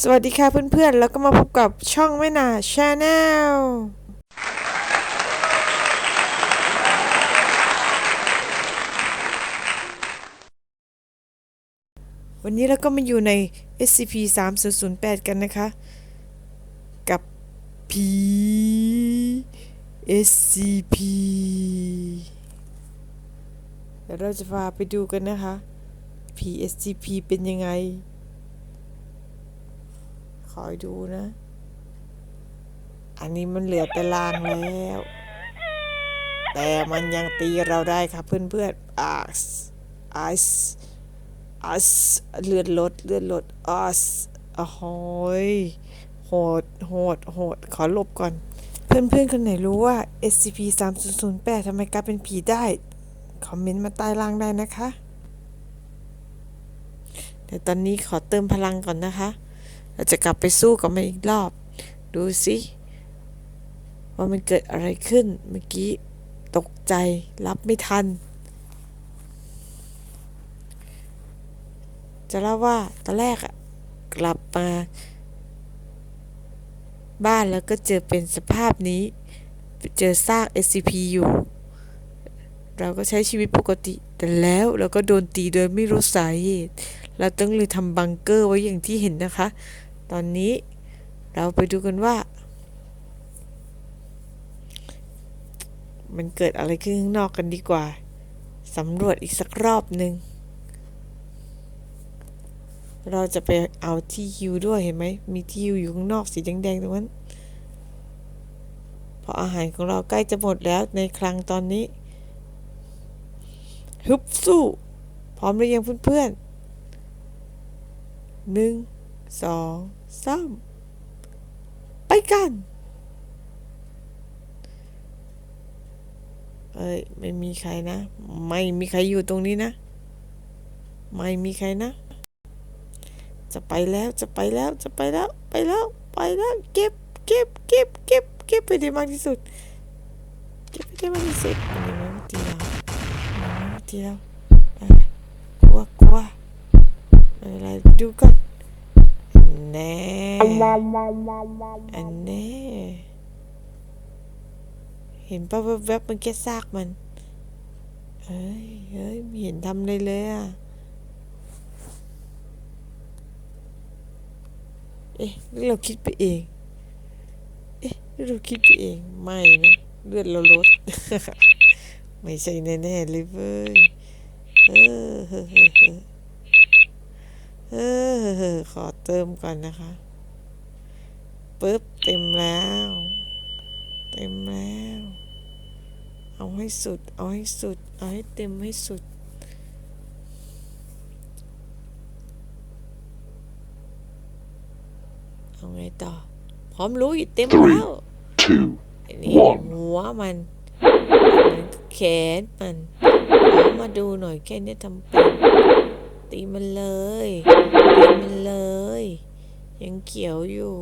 สวัสดีค่ะเพื่อนๆ แล้วก็มาพบกับช่องแม่นาชาแนลวันนี้เราก็มาอยู่ใน SCP 3 0 0 8 กันนะคะ กับ P SCP เดี๋ยวเราจะพาไปดูกันนะคะ P SCP เป็นยังไง คอยดูนะ อันนี้มันเหลือแต่ลางแล้ว แต่มันยังตีเราได้ครับเพื่อนๆอัสอัสอัสเลือดลดเลือดลดอัสอ้โหยโหดโหดโหดขอหลบก่อน เพื่อนๆคนไหนรู้ว่า SCP 3 0 0 8ทำไมกลายเป็นผีได้ คอมเมนต์มาใต้ล่างได้นะคะเดี๋ยวตอนนี้ขอเติมพลังก่อนนะคะ เราจะกลับไปสู้กับมันอีกรอบ ดูสิว่ามันเกิดอะไรขึ้นเมื่อกี้ตกใจรับไม่ทัน จะเล่าว่าตอนแรกอะกลับมาบ้านแล้วก็เจอเป็นสภาพนี้ เจอซาก SCP อยู่ เราก็ใช้ชีวิตปกติ แต่แล้วเราก็โดนตีโดยไม่รู้สาเหตุ เราต้องเลยทำบังเกอร์ไว้อย่างที่เห็นนะคะ ตอนนี้เราไปดูกันว่า มันเกิดอะไรขึ้นข้างนอกกันดีกว่าสำรวจอีกสักรอบหนึ่งเราจะไปเอาที่ฮิวด้วยเห็นไหม มีที่ฮิวอยู่ข้างนอกสีแดงๆตรงนั้นพราะอาหารของเราใกล้จะหมดแล้วในคลังตอนนี้ฮึบสู้ พร้อมหรือยังเพื่อนๆ หนึ่งสองสามไปกัน เอ้ย ไม่มีใครนะ ไม่มีใครอยู่ตรงนี้นะ ไม่มีใครนะ จะไปแล้วจะไปแล้วจะไปแล้ว ไปแล้วไปแล้วเก็บเก็บเก็บเก็บเก็บไปได้มากที่สุด เก็บไปได้มากที่สุดมันยังไม่ตีเรามันยังไม่ตีเราเอ้ยกลัวกลัว ไม่เป็นไรดูก่อนแน่อันแน่เห็นป่ะแวบๆมันแค่ซากมันเฮ้ยเฮ้ยไม่เห็นทำอะไรเลยอะ เอ๊ะเราคิดไปเอง เอ๊ะเราคิดไปเอง ไม่นะเลือดเราลด ไม่ใช่แน่ๆเลยเว้ยเออ เฮ้อเฮ้อเฮ้อเออเฮ้อขอเติมก่อนนะคะปึ๊บเต็มแล้ว เต็มแล้ว เอาให้สุด เอาให้สุด เอาให้เต็มให้สุด เอาไงต่อ พร้อมรู้อยู่เต็มแล้ว two, อันนี้หัวมันแขนมันเอามาดูหน่อยแค่นี้ทำเป็น ตีมันเลย ตีมันเลย ยังเขียวอยู่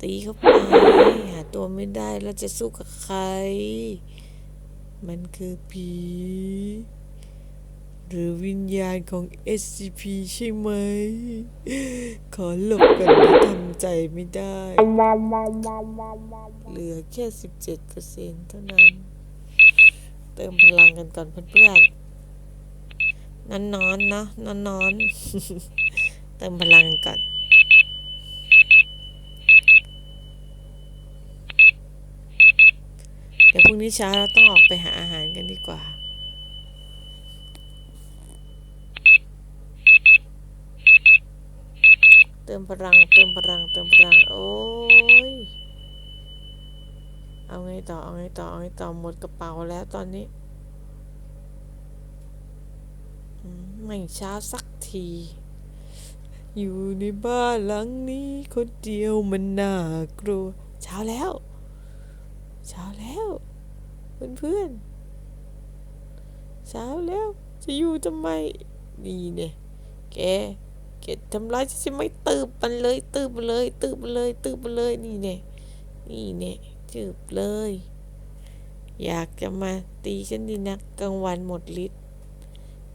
ตีเข้าไป หาตัวไม่ได้แล้วจะสู้กับใคร มันคือผี หรือวิญญาณของ SCP ใช่ไหม ขอหลบกันทำใจไม่ได้ เหลือแค่ 17%เท่านั้น เติมพลังกันก่อนเพื่อน นอนนอนๆเนาะนอนนอนๆเติมพลังกันก่อนเดี๋ยวพรุ่งนี้เช้าเราต้องออกไปหาอาหารกันดีกว่าเติมพลังเติมพลังเติมพลังโอ้ย เอาไงต่อ เอาไงต่อ เอาไงต่อ หมดกระเป๋าแล้วตอนนี้อืม ไม่เช้าสักที อยู่ในบ้านหลังนี้คนเดียวมันน่ากลัว เช้าแล้ว เช้าแล้วเพื่อนๆเช้าแล้ว จะอยู่ทำไมนี่เนี่ยแกแกทำร้ายฉันใช่ตืบมันเลย ตืบมันเลย ตืบมันเลย ตืบมันเลยนี่เนี่ยนี่เนี่ยจืบเลย อยากจะมาตีฉันดีนักกลางวันหมดฤทธิ์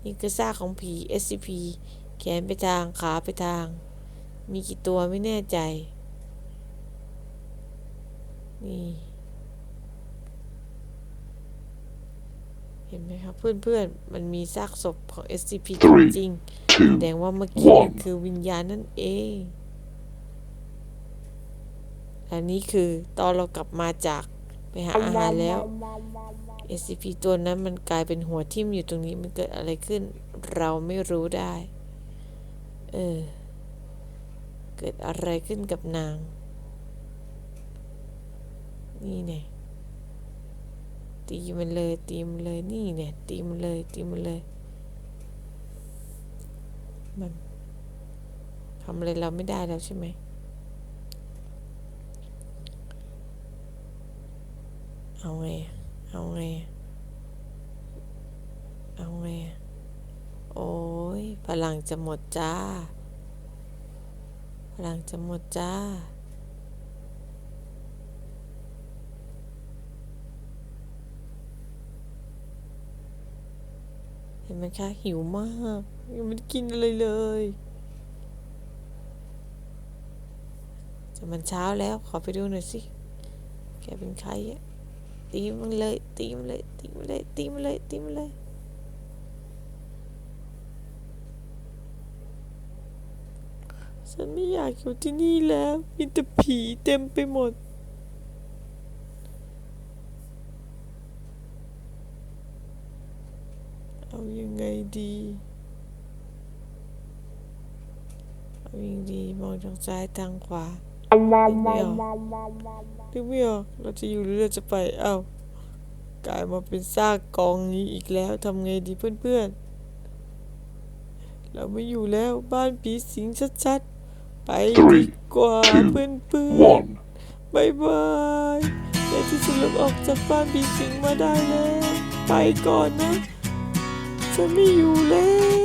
นี่ก็ซากของผี SCP แขนไปทางขาไปทาง มีกี่ตัวไม่แน่ใจ นี่ เห็นไหมครับเพื่อนๆ มันมีซากศพของ SCP จ Three ริงๆแสดงว่าเมื่อกี้ one คือวิญญาณนั่นเองอันนี้คือตอนเรากลับมาจากไปหาอาหารแล้ว SCP ตัวนั้นมันกลายเป็นหัวทิ่มอยู่ตรงนี้มันเกิดอะไรขึ้น เราไม่รู้ได้ เออ เกิดอะไรขึ้นกับนาง นี่เนี่ยตีมันเลยตีมันเลยนี่เนี่ยตีมันเลยตีมันเลย มันทำอะไรเราไม่ได้แล้วใช่ไหมเอาไง เอาไง เอาไง โอ้ยพลังจะหมดจ้า พลังจะหมดจ้า เห็นไหมคะหิวมาก ยังไม่ได้กินอะไรเลยจะมันเช้าแล้วขอไปดูหน่อยสิ แกเป็นใครอะ ตีมันเลยตีมันเลยตีมันเลยตีมันเลยตีมันเลยฉันไม่อยากอยู่ที่นี่แล้วมีแต่ผีเต็มไปหมดเอายังไงดีเอายังดีมองทางซ้ายทางขวา ไม่ออกนึกไม่ออกเราจะอยู่หรือเราจะไปเอ้ากลายมาเป็นซากกองนี้อีกแล้วทำไงดีเพื่อนๆ เราไม่อยู่แล้วบ้านผีสิงชัดๆ ไปดีกว่าเพื่อนๆบายบายในที่สุดเราออกจากบ้านผีสิงมาได้แล้ว ไปก่อนนะ ฉันไม่อยู่แล้ว